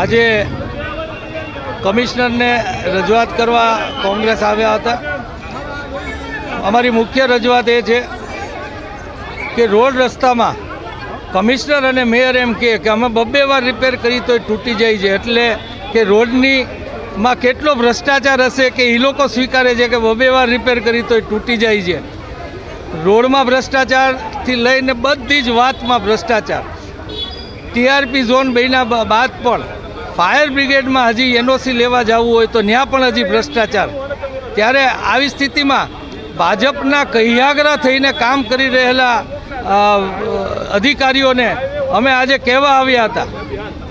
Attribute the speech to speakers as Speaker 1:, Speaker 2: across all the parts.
Speaker 1: આજે કમિશનરને રજૂઆત કરવા કોંગ્રેસ આવ્યા હતા. અમારી મુખ્ય રજૂઆત એ છે કે રોડ રસ્તામાં કમિશનર અને મેયર એમ કહે કે અમે બબ્બે વાર રિપેર કરી તો તૂટી જાય છે. એટલે કે રોડની માં કેટલો ભ્રષ્ટાચાર હશે કે એ લોકો સ્વીકારે છે કે બબ્બે વાર રિપેર કરી તો તૂટી જાય છે. રોડમાં ભ્રષ્ટાચારથી લઈને બધી જ વાતમાં ભ્રષ્ટાચાર. ટીઆરપી ઝોન બન્યા બાદ પણ ફાયર બ્રિગેડમાં હજી એનઓસી લેવા જવું હોય તો ત્યાં પણ હજી ભ્રષ્ટાચાર. ત્યારે આવી સ્થિતિમાં ભાજપના કહિયાગરા થઈને કામ કરી રહેલા અધિકારીઓને અમે આજે કહેવા આવ્યા હતા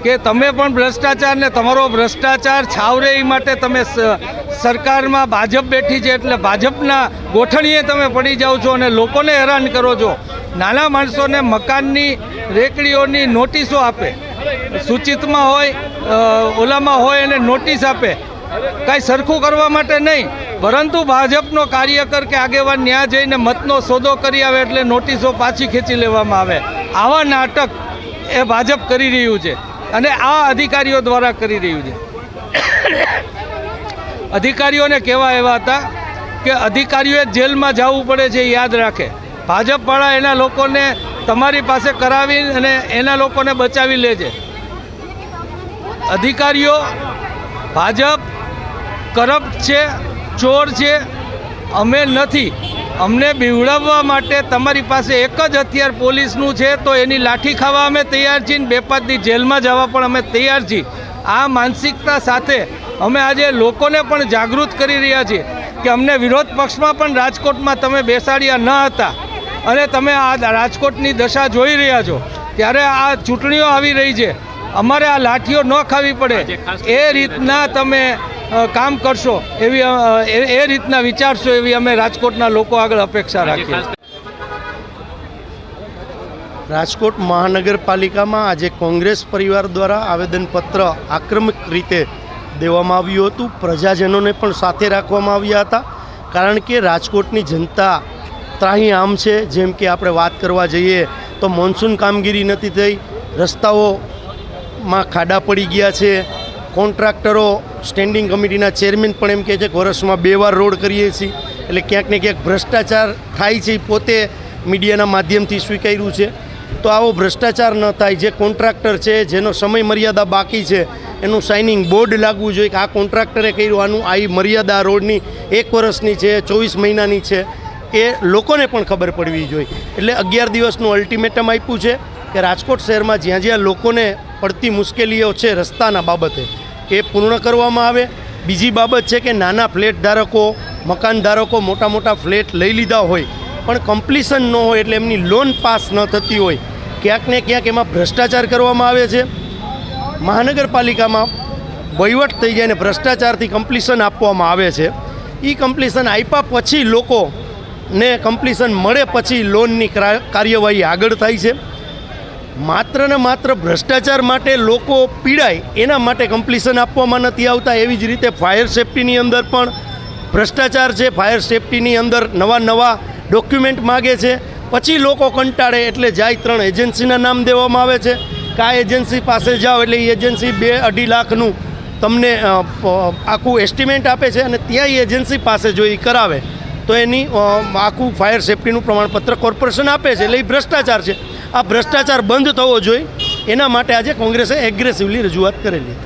Speaker 1: કે તમે પણ ભ્રષ્ટાચારને તમારો ભ્રષ્ટાચાર છાવરે એ માટે તમે સરકારમાં ભાજપ બેઠી છે એટલે ભાજપના ગોઠણીએ તમે પડી જાઓ છો અને લોકોને હેરાન કરો છો. નાના માણસોને મકાનની રેકડીઓની નોટિસો આપે. સૂચિતમાં હોય ઓલામાં હોય એને નોટિસ આપે. કાંઈ સરખું કરવા માટે નહીં, પરંતુ ભાજપનો કાર્યકર કે આગેવાન ન્યા જઈને મતનો સોદો કરી આવે એટલે નોટિસો પાછી ખેંચી લેવામાં આવે. આવા નાટક એ ભાજપ કરી રહ્યું છે અને આ અધિકારીઓ દ્વારા કરી રહ્યું છે. અધિકારીઓને કહેવા એવા હતા કે અધિકારીઓએ જેલમાં જવું પડે છે યાદ રાખે. ભાજપવાળા એના લોકોને તમારી પાસે કરાવી અને એના લોકોને બચાવી લે છે અધિકારીઓ, ભાજપ કરપ્ટ છે, ચોર છે, અમે નથી. અમને બીવડાવવા માટે તમારી પાસે એક જ હથિયાર પોલીસનું છે, તો એની લાઠી ખાવા અમે તૈયાર છીએ બે પાંચ દી જેલમાં જવા પણ અમે તૈયાર છીએ. આ માનસિકતા સાથે અમે આજે લોકોને પણ જાગૃત કરી રહ્યા છીએ કે અમને વિરોધ પક્ષમાં પણ રાજકોટમાં તમે બેસાડ્યા ન હતા. અને તમે આ રાજકોટની દશા જોઈ રહ્યા છો. ત્યારે આ ચૂંટણીઓ આવી રહી છે. અમારે આ લાઠીઓ ન ખાવી પડે. એ રીતના તમે કામ કરશો એવી એ રીતના વિચારશો એવી અમે રાજકોટના લોકો આગળ અપેક્ષા રાખીએ.
Speaker 2: રાજકોટ મહાનગરપાલિકામાં આજે કોંગ્રેસ પરિવાર દ્વારા આવેદનપત્ર આક્રમક રીતે દેવામાં આવ્યું હતું. પ્રજાજનોને પણ સાથે રાખવામાં આવ્યા હતા. કારણ કે રાજકોટની જનતા ત્રાહી આમ છે. જેમ કે આપણે વાત કરવા જઈએ તો મોન્સૂન કામગીરી નથી થઈ. રસ્તાઓમાં ખાડા પડી ગયા છે. કોન્ટ્રાક્ટરો સ્ટેન્ડિંગ કમિટીના ચેરમેન પણ એમ કહે છે કે વર્ષમાં બે વાર રોડ કરીએ છીએ. એટલે ક્યાંક ને ક્યાંક ભ્રષ્ટાચાર થાય છે પોતે મીડિયાના માધ્યમથી સ્વીકાર્યું છે. તો આવો ભ્રષ્ટાચાર ન થાય, જે કોન્ટ્રાક્ટર છે, જેનો સમય મર્યાદા બાકી છે, એનું સાઇનિંગ બોર્ડ લાગવું જોઈએ કે આ કોન્ટ્રાક્ટરે કર્યું, આનું આ મર્યાદા રોડની એક વર્ષની છે, ચોવીસ મહિનાની છે એ લોકોને પણ ખબર પડવી જોઈએ. એટલે અગિયાર દિવસનું અલ્ટિમેટમ આપ્યું છે. કે રાજકોટ શહેરમાં જ્યાં જ્યાં લોકોને પડતી મુશ્કેલીઓ છે રસ્તાના બાબતે એ પૂર્ણ કરવામાં આવે. બીજી બાબત છે કે નાના ફ્લેટ ધારકો, મકાન ધારકો મોટા મોટા ફ્લેટ લઈ લીધા હોય, પણ કમ્પ્લીશન ન હોય એટલે એમની લોન પાસ ન થતી હોય. ક્યાંક ને ક્યાંક એમાં ભ્રષ્ટાચાર કરવામાં આવે છે. મહાનગરપાલિકામાં વહીવટ થઈ જાય ને ભ્રષ્ટાચારથી કમ્પ્લીશન આપવામાં આવે છે. એ કમ્પ્લીશન આપ્યા પછી લોકોને કમ્પ્લીશન મળે પછી લોનની ક્રા- કાર્યવાહી આગળ થાય છે. માત્ર ને માત્ર ભ્રષ્ટાચાર માટે લોકો પીડાય, એના માટે કમ્પ્લીશન આપવામાં નથી આવતા. એવી જ રીતે ફાયર સેફટીની અંદર પણ ભ્રષ્ટાચાર છે. ફાયર સેફટીની અંદર નવા નવા ડોક્યુમેન્ટ માગે છે. પછી લોકો કંટાળે એટલે જાય ત્રણ એજન્સીના નામ દેવામાં આવે છે. કાં એજન્સી પાસે જાઓ એટલે એ એજન્સી બે અઢી લાખનું તમને આખું એસ્ટિમેટ આપે છે અને ત્યાં એ એજન્સી પાસે જો એ કરાવે, તો એની આખું ફાયર સેફટીનું પ્રમાણપત્ર કોર્પોરેશન આપે છે. એટલે એ ભ્રષ્ટાચાર છે. આ ભ્રષ્ટાચાર બંધ થવો જોઈએ. એના માટે આજે કોંગ્રેસે એગ્રેસિવલી રજૂઆત કરેલી.